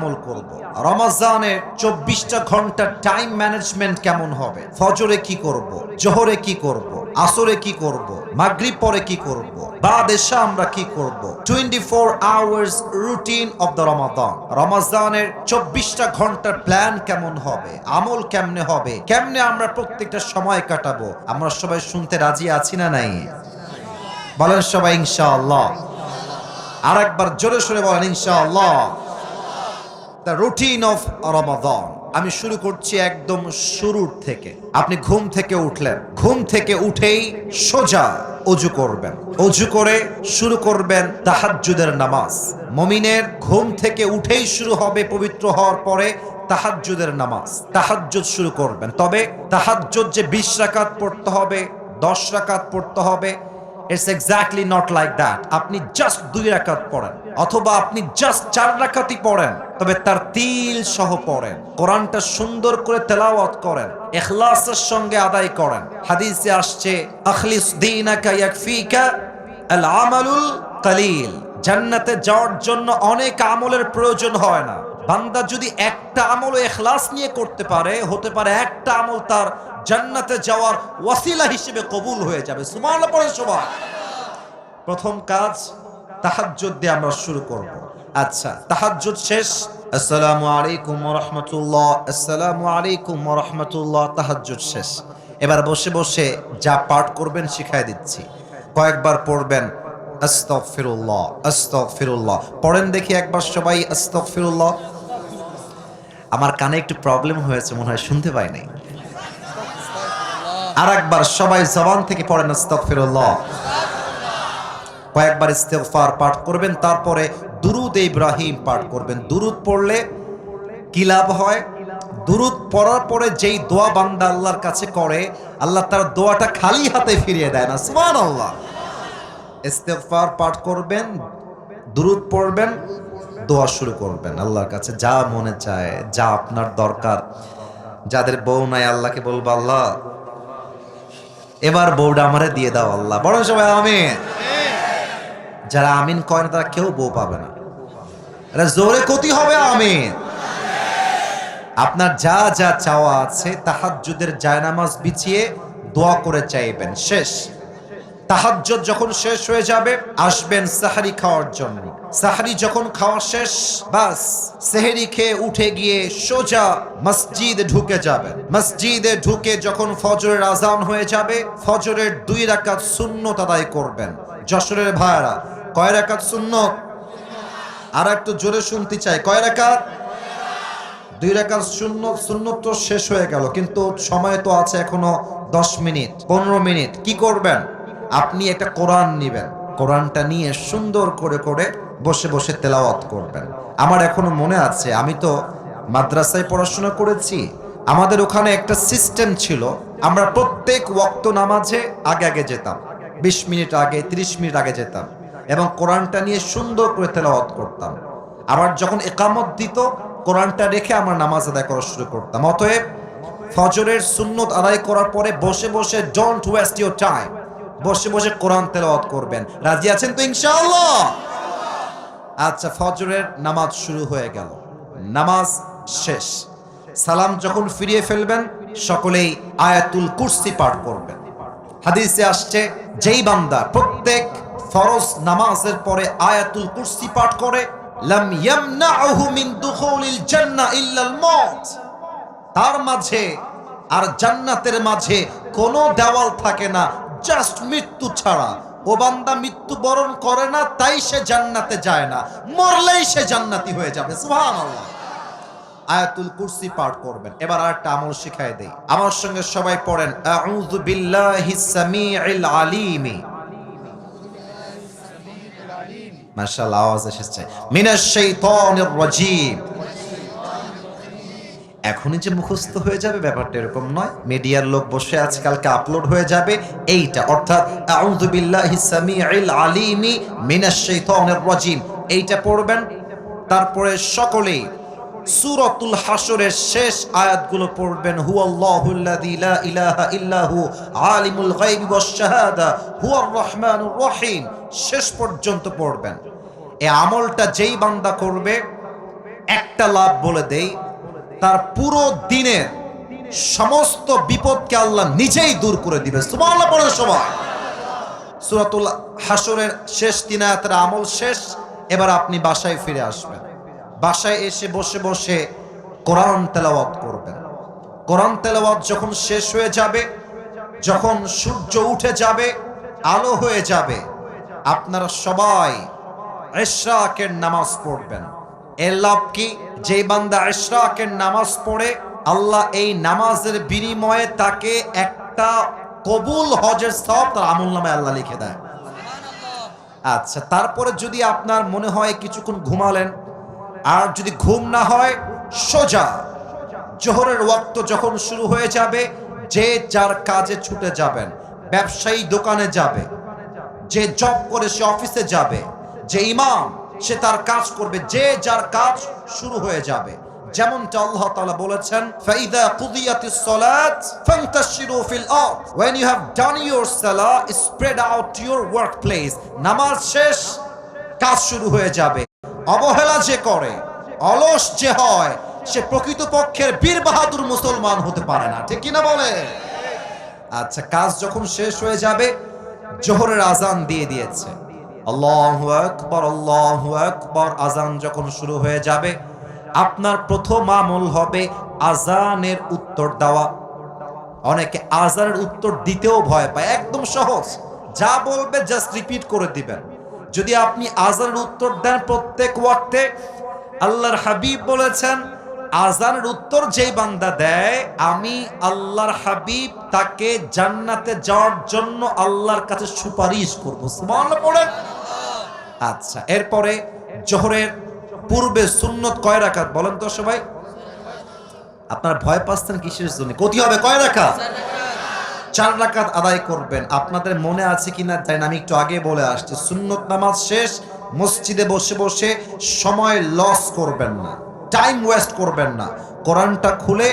আমল করব। রমাজানের চব্বিশটা ঘণ্টা টাইম ম্যানেজমেন্ট কেমন হবে? ফজরে কি করব? কি করব? আসরে কি করব? পরে কি করব? বাদ এসা আমরা কি করব? Twenty four hours routine the Ramadan রমাজানের চব্বিশটা ঘণ্টার প্ল্যান কেমন হবে? আমল কেমনে হবে? কেমনে আমরা প্রত্যেকটা সময় কাটাবো? আমরা সবাই শুনতে রাজি আছি না নাই? বলেন সবাই আর একবার জোরে সোরে বলেন ইনশাআল্লাহ। দ্য রুটিন অফ রমাদান আমি শুরু করছি একদম শুরুর থেকে। আপনি ঘুম থেকে উঠলেন। ঘুম থেকে উঠেই সোজা অজু করবেন। অজু করে শুরু করবেন তাহাজ্জুদের নামাজ। মমিনের ঘুম থেকে উঠেই শুরু হবে পবিত্র হওয়ার পরে তাহাজ্জুদের নামাজ। তাহাজ্জুদ শুরু করবেন। তবে তাহাজ্জুদ যে বিশ রাকাত পড়তে হবে, দশ রাকাত পড়তে হবে it's exactly not like that আপনি জাস্ট দুই রাকাত পড়েন, অথবা আপনি জাস্ট চার রাকাতই পড়েন, তবে তার তিল সহ পড়েন, কোরআনটা সুন্দর করে তেলাওয়াত করেন ইখলাসের সঙ্গে আদায় করেন। হাদিসে আসছে, আখলিস দীনাকা ইয়াকফিকা আল আমালুল কালিল। জান্নাতে যাওয়ার জন্য অনেক আমলের প্রয়োজন হয় না। বান্দা যদি একটা আমল এখলাস নিয়ে করতে পারে, হতে পারে একটা আমল তার জান্নাতে যাওয়ার ওয়াসিলা হিসেবে কবুল হয়ে যাবে। সুমান প্রথম কাজ, তাহাজ্জুদ দিয়ে আমরা শুরু করব। আচ্ছা তাহাজ্জুদ শেষ। আসসালামু আলাইকুম রহমতুল্লাহ। আসসালামু আলাইকুম রহমতুল্লাহ, তাহাজ্জুদ শেষ। এবার বসে বসে যা পাঠ করবেন শিখাই দিচ্ছি। কয়েকবার পড়বেন। আস্তগফিরুল্লাহ আস্তগফিরুল্লাহ। পড়েন দেখি একবার সবাই আস্তগফিরুল্লাহ। আমার কানে একটু প্রবলেম হয়েছে, মনে হয় শুনতে পাই নাই। আর একবার সবাই জবান থেকে পড়েন আস্তগফিরুল্লাহ। কয়েকবার ইস্তেগফার পাঠ করবেন, তারপরে দুরুদ ইব্রাহিম পাঠ করবেন। দুরুদ পড়লে কি লাভ হয়? দুরুদ পড়ার পরে যেই দোয়া বান্দা আল্লাহর কাছে করে, আল্লাহ তার দোয়াটা খালি হাতে ফিরিয়ে দেয় না। সুবহানাল্লাহ। ইস্তেগফার পাঠ করবেন, দুরুদ পড়বেন, দোয়া শুরু করবেন। আল্লাহর কাছে যা মনে চায়, যা আপনার দরকার। যাদের বউ নাই, আল্লাহকে বলব, আল্লাহ, এবার বউটা আমারে দিয়ে দাও, আল্লাহ। বড় সবাই, আমিন। যারা আমিন কয় না, তারা কেউ বউ পাবে না। এটা জোরে ক্ষতি হবে, আমিন। আপনার যা যা চাওয়া আছে, তাহাজ্জুদের জায়নামাজ বিছিয়ে দোয়া করে চাইবেন। শেষ। তাহাজ্জুদ যখন শেষ হয়ে যাবে, আসবেন সাহারি খাওয়ার জন্য। সাহারি যখন খাওয়া শেষ, বাস, সেহেরি খেয়ে উঠে গিয়ে সোজা মসজিদে ঢুকে যাবেন। মসজিদে ঢুকে যখন ফজরের আজান হয়ে যাবে, ফজরের দুই রাকাত সুন্নত আদায় করবেন। যশোরের ভাইয়ারা, কয় রাকাত সুন্নত? আর একটু জোরে শুনতে চাই, কয় রাকাত? দুই রাকাত শূন্য শূন্য তো শেষ হয়ে গেল, কিন্তু সময় তো আছে এখনও দশ মিনিট, পনেরো মিনিট। কি করবেন? আপনি একটা কোরআন নিবেন। কোরআনটা নিয়ে সুন্দর করে করে বসে বসে তেলাওয়াত করবেন। আমার এখনও মনে আছে, আমি তো মাদ্রাসায় পড়াশোনা করেছি। আমাদের ওখানে একটা সিস্টেম ছিল, আমরা প্রত্যেক ওয়াক্ত নামাজে আগে আগে যেতাম। বিশ মিনিট আগে, ত্রিশ মিনিট আগে যেতাম এবং কোরআনটা নিয়ে সুন্দর করে তেলাওয়াত করতাম। আবার যখন একামত দিত, কোরআনটা রেখে আমরা নামাজ আদায় করা শুরু করতাম। অতএব ফজরের সুন্নত আদায় করার পরে বসে বসে ডোন্ট ওয়েস্ট ইউর টাইম বসে বসে কোরআন তেলাওয়াত করবেন। রাজি আছেন তো ইনশাআল্লাহ? আচ্ছা ফজরের নামাজ শুরু হয়ে গেল। নামাজ শেষ। সালাম যখন ফিরিয়ে ফেলবেন, সকলেই আয়াতুল কুরসি পাঠ করবেন। হাদিসে আসছে, যেই বান্দা প্রত্যেক ফরজ নামাজের পরে আয়াতুল কুরসি পাঠ করে, লাম ইয়ামনাহু মিন দুখুলিল জান্নাহ ইল্লাল মাউত। তার মাঝে আর জান্নাতের মাঝে কোনো দেওয়াল থাকে না জাস্ট মৃত্যু ছাড়া। ও বান্দা মৃত্যু বরণ করে না, তাই সে জান্নাতে যায় না। মরলেই সে জান্নাতি হয়ে যাবে আয়াতুল কুরসি পাঠ করবেন। এবার আরেকটা আমল শিখাই দেই। আমার সঙ্গে সবাই পড়েন, আউযু বিল্লাহিস সামিউল আলিমি। মাশাআল্লাহ, আওয়াজ এসেছে। মিনাশ শাইতানির রাজীম। এখনই যে মুখস্থ হয়ে যাবে ব্যাপারটা এরকম নয়। মিডিয়ার লোক বসে আজকালকে আপলোড হয়ে যাবে এইটা। অর্থাৎ আলিমি রাজীম। এইটা পড়বেন। তারপরে সকলেই সূরাতুল হাসরের শেষ আয়াতগুলো পড়বেন। হুয়াল্লাহুল্লাযী লা ইলাহা ইল্লাহু আলিমুল গায়বি ওয়াশ শাহাদা। হুয়ার রহমানুর রহিম। শেষ পর্যন্ত পড়বেন। এই আমলটা যেই বান্দা করবে, একটা লাভ বলে দেই তার পুরো দিনের সমস্ত বিপদকে আল্লাহ নিজেই দূর করে দিবে সুবহানাল্লাহ পড়ে সবাই। সূরাতুল হাসরের শেষ তিন আয়াতের আমল শেষ, এবার আপনি বাসায় ফিরে আসবেন। বাসায় এসে বসে বসে কোরআন তেলাওয়াত করবেন। কোরআন তেলাওয়াত যখন শেষ হয়ে যাবে, যখন সূর্য উঠে যাবে, আলো হয়ে যাবে, আপনারা সবাই ইশরাকের নামাজ পড়বেন। এর লাভ কি? যে বান্দা ইশরাকের নামাজ পড়ে আল্লাহ এই নামাজের বিনিময়ে তাকে একটা কবুল হজের সব তার আমল নামে আল্লাহ লিখে দেয়। আচ্ছা তারপরে যদি আপনার মনে হয় কিছুক্ষণ ঘুমালেন আর যদি ঘুম না হয় সোজা জোহরের ওয়াক্ত যখন শুরু হয়ে যাবে যে যার কাজে ছুটে যাবেন ব্যবসায়ী দোকানে যাবে যে জব করে সে অফিসে যাবে যে ইমাম সে তার কাজ করবে, যে যার কাজ শুরু হয়ে যাবে। যেমনটা আল্লাহ তাআলা বলেছেন, ফাইদা কুদিয়াতিস সালাত ফান্তাশিরু ফিল আরদ। When you have done your salah, spread out your workplace নামাজ শেষ, কাজ শুরু হয়ে যাবে। অবহেলা যে করে, অলস যে হয়, সে প্রকৃতপক্ষের বীর বাহাদুর মুসলমান হতে পারে না। ঠিক কিনা বলে? আচ্ছা কাজ যখন শেষ হয়ে যাবে, জোহরের আজান দিয়ে দিয়েছে। আল্লাহু আকবার আল্লাহু আকবার আজান যখন শুরু হয়ে যাবে, আপনার প্রথম আমল হবে আজানের উত্তর দেওয়া। অনেকে আজানের উত্তর দিতেও ভয় পায়, একদম সহজ। যা বলবে জাস্ট রিপিট করে দিবেন। যদি আপনি আজানের উত্তর দেন প্রত্যেক ওয়াক্তে, আল্লাহর হাবিব বলেছেন আজানের উত্তর যেই বান্দা দেয়, আমি আল্লাহর হাবিব তাকে জান্নাতে যাওয়ার জন্য আল্লাহর কাছে সুপারিশ করব। পড়েন। আচ্ছা এরপরে জোহরের পূর্বে সুন্নত কয় রাকাত বলেন তো সবাই? আপনার ভয় পাচ্ছেন কিসের জন্য? কতি হবে কয় রাকাত? চার রাকাত আদায় করবেন। আপনাদের মনে আছে কিনা জানি না, আমি একটু আগে বলে আসছি। সুন্নত নামাজ শেষ মসজিদে বসে বসে সময় লস করবেন না টাইম ওয়েস্ট করবেন না। কোরআনটা খুলে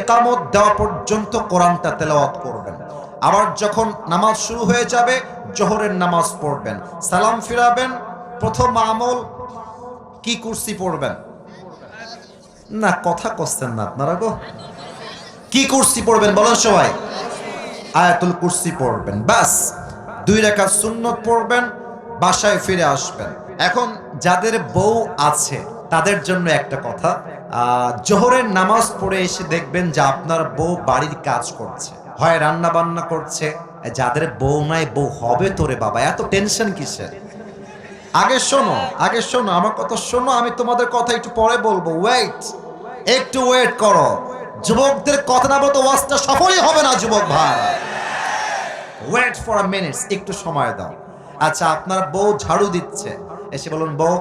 একামত দেওয়া পর্যন্ত কোরআনটা তেলাওয়াত করবেন। আবার যখন নামাজ শুরু হয়ে যাবে, জোহরের নামাজ পড়বেন। সালাম ফিরাবেন, প্রথম আমল কি কুর্সি পড়বেন? না, কথা কচ্ছেন না আপনারা গো। কি কুর্সি পড়বেন বলেন সবাই? আয়াতুল কুরসি পড়বেন বাস দুই রেখা সুন্নত পড়বেন, বাসায় ফিরে আসবেন। এখন যাদের বউ আছে, তাদের জন্য একটা কথা। জোহরের নামাজ পড়ে এসে দেখবেন যে আপনার বউ বাড়ির কাজ করছে। হয় রান্না বান্না করছে। যাদের বউ নাই, বউ হবে তোরে বাবা, এত টেনশন কিসের? আগে শোনো আগে শোনো, আমার কথা শোনো, আমি তোমাদের কথা একটু পরে বলব। ওয়েট একটু ওয়েট করো। যুবকদের কথা না বলতো ওয়াজটা সফলই হবে না, যুবক ভাই। ওয়েট ফর আ মিনিটস একটু সময় দাও। আচ্ছা আপনার বউ ঝাড়ু দিচ্ছে। এসে বলুন, বউ।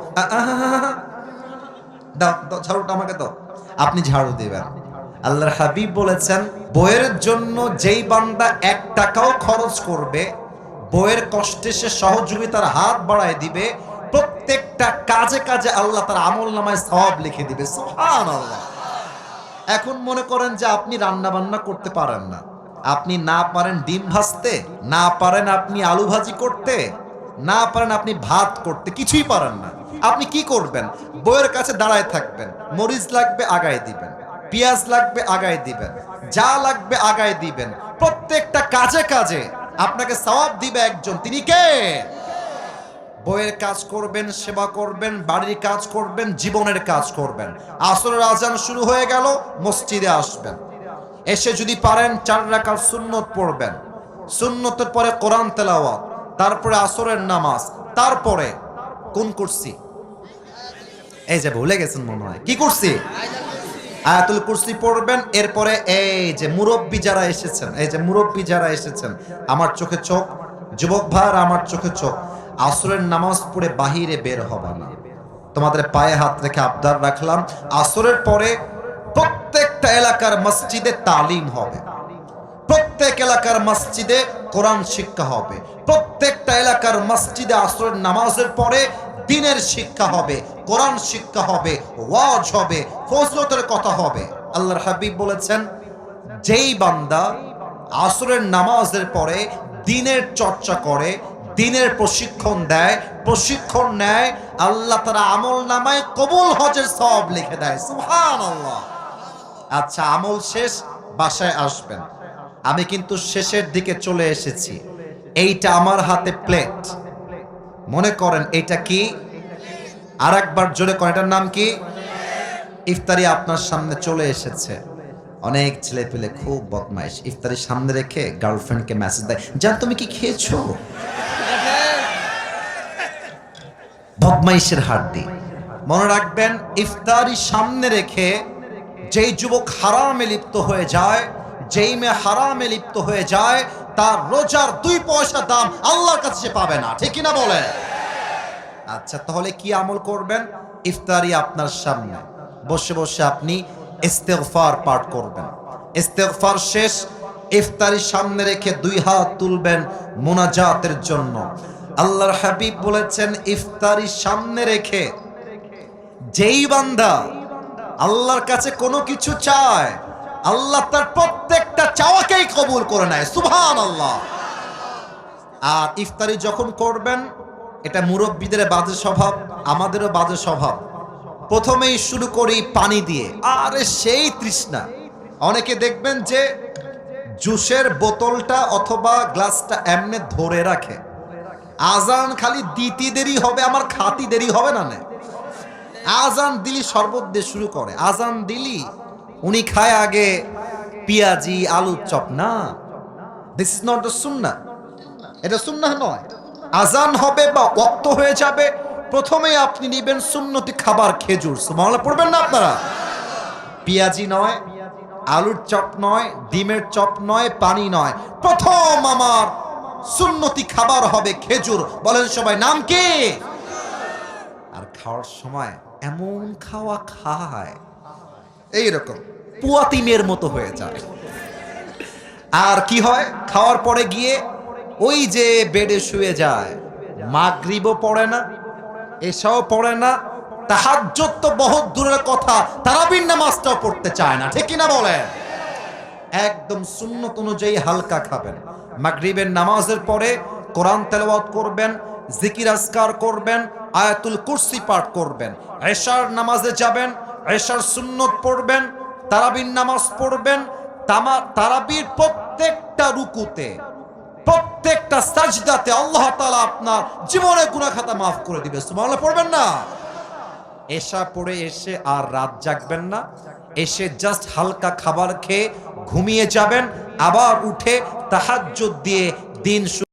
দাও দাও, ঝাড়ুটা আমাকে দাও। আপনি ঝাড়ু দিবেন। আল্লাহর হাবিব বলেছেন, বইয়ের জন্য যেই বান্দা এক টাকাও খরচ করবে, বইয়ের কষ্টে সে সহযোগিতার হাত বাড়ায় দিবে, প্রত্যেকটা কাজে কাজে আল্লাহ তার আমল নামায় সব লিখে দিবে। এখন মনে করেন যে আপনি রান্না বান্না করতে পারেন না। আপনি না পারেন ডিম ভাজতে, না পারেন আপনি আলু ভাজি করতে, না পারেন আপনি ভাত করতে, কিছুই পারেন না। আপনি কি করবেন? বইয়ের কাছে দাঁড়ায় থাকবেন, মরিচ লাগবে, আগায় দিবেন। পেঁয়াজ লাগবে, আগায় দিবেন। যা লাগবে, আগায় দিবেন। প্রত্যেকটা কাজে কাজে আপনাকে সওয়াব দিবে একজন। তিনি কে? বইয়ের কাজ করবেন, সেবা করবেন, বাড়ির কাজ করবেন, জীবনের কাজ করবেন। আসরের আজান শুরু হয়ে গেল, মসজিদে আসবেন। এসে যদি পারেন, চার রাকার সুন্নত পড়বেন। সুন্নতের পরে কোরআন তেলাওয়াত, তারপরে আসরের নামাজ, তারপরে কোন করছি এই যে ভুলে গেছেন মনে হয়। কি করছি আয়াতুল কুরসি পড়বেন, এরপরে এই যে মুরব্বী যারা এসেছেন, এই যে মুরব্বী যারা এসেছেন, আমার চোখে চোখ, যুবক ভাইয়ার, আমার চোখে চোখ, আসরের নামাজ পড়ে বাহিরে বের হবা না। তোমাদের পায়ে হাত রেখে আবদার রাখলাম, আসরের পরে প্রত্যেকটা এলাকার মসজিদে তালিম হবে। প্রত্যেক এলাকার মসজিদে কোরআন শিক্ষা হবে। প্রত্যেকটা এলাকার মসজিদে আসরের নামাজের পরে দিনের শিক্ষা হবে, কোরআন শিক্ষা হবে, ওয়াজ হবে, ফজলতের কথা হবে। আল্লাহর হাবিব বলেছেন, যেই বান্দা আসরের নামাজের পরে দিনের চর্চা করে, দিনের প্রশিক্ষণ দেয়, প্রশিক্ষণ নেয়, আল্লাহ তারা আমল নামায় কবুল হজের সব লিখে দেয়। সুহান আল্লাহ আচ্ছা আমল শেষ, বাসায় আসবেন। আমি কিন্তু শেষের দিকে চলে এসেছি। এইটা আমার হাতে প্লেট মনে করেন এটা কি? আর একবার জোরে করেন, এটার নাম কি? ইফতারি আপনার সামনে চলে এসেছে। অনেক ছেলে পেলে খুব বদমাইশ। ইফতারি সামনে রেখে গার্লফ্রেন্ডকে মেসেজ দেয় জান তুমি কি খেয়েছো? বদমাইশের হাড্ডি। মনে রাখবেন, ইফতারি সামনে রেখে যেই যুবক হারামে লিপ্ত হয়ে যায়, যেই মেয়ে হারামে লিপ্ত হয়ে যায় তার রোজার দুই পয়সা দাম আল্লাহর কাছে সে পাবে না। ঠিক না বলে? আচ্ছা তাহলে কি আমল করবেন? ইফতারি আপনার সামনে। বসে বসে আপনি ইস্তেগফার পাঠ করবেন। ইস্তেগফার শেষ, ইফতারি সামনে রেখে দুই হাত তুলবেন মোনাজাতের জন্য। আল্লাহর হাবিব বলেছেন, ইফতারি সামনে রেখে যেই বান্দা আল্লাহর কাছে কোনো কিছু চায় আল্লাহ তার প্রত্যেকটা চাওয়াকেই কবুল করে নেয় সুবহান আল্লাহ আর ইফতারি যখন করবেন, এটা মুরব্বীদের বাজে স্বভাব, আমাদেরও বাজে স্বভাব। প্রথমেই শুরু করি পানি দিয়ে। আরে সেই তৃষ্ণা। অনেকে দেখবেন যে জুসের বোতলটা অথবা গ্লাসটা এমনে ধরে রাখে। আজান খালি দিতি দেরি হবে, আমার খাতি দেরি হবে না না? আজান দিলি শরবত দিয়ে শুরু করে। আজান দিলি উনি খায় আগে পিয়াজি, আলুর চপ। না দিস ইজ নট দ্য সুন্না এটা সুন্নাহ নয়। আজান হবে বা ওক্ত হয়ে যাবে প্রথমে আপনি নিবেন সুন্নতি খাবার খেজুর। সুবহানাল্লাহ, পড়বেন না আপনারা? পিয়াজি নয়, আলুর চপ নয়, ডিমের চপ নয়, পানি নয়। প্রথম আমার সুন্নতি খাবার হবে খেজুর। বলেন সবাই, নাম কি? আর খাওয়ার সময় এমন খাওয়া খায়। এইরকম। পুয়াতিমের মতো হয়ে যায়। আর কি হয়? খাওয়ার পরে গিয়ে ওই যে বেডে শুয়ে যায়। মাগরিবও পড়ে না, এসাও পড়ে না তাহাজ্জত তো বহুত দূরের কথা, তারাবির নামাজটাও পড়তে চায় না, ঠিক কিনা বলেন? একদম সুন্নত অনুযায়ী হালকা খাবেন। মাগরিবের নামাজের পরে কোরআন তেলাওয়াত করবেন, জিকির আজকার করবেন, আয়াতুল কুরসি পাঠ করবেন, এশার নামাজে যাবেন, এশার সুন্নত পড়বেন তারাবির নামাজ পড়বেন তারাবির প্রত্যেকটা রুকুতে, প্রত্যেকটা সাজদাতে আল্লাহ তাআলা আপনার জীবনে গুনাহ খাতা মাফ করে দিবে। সুবহানাল্লাহ, পড়বেন না? এসা পড়ে এসে আর রাত জাগবেন না। এসে জাস্ট হালকা খাবার খেয়ে ঘুমিয়ে যাবেন, আবার উঠে তাহাজ্জুদ দিয়ে দিন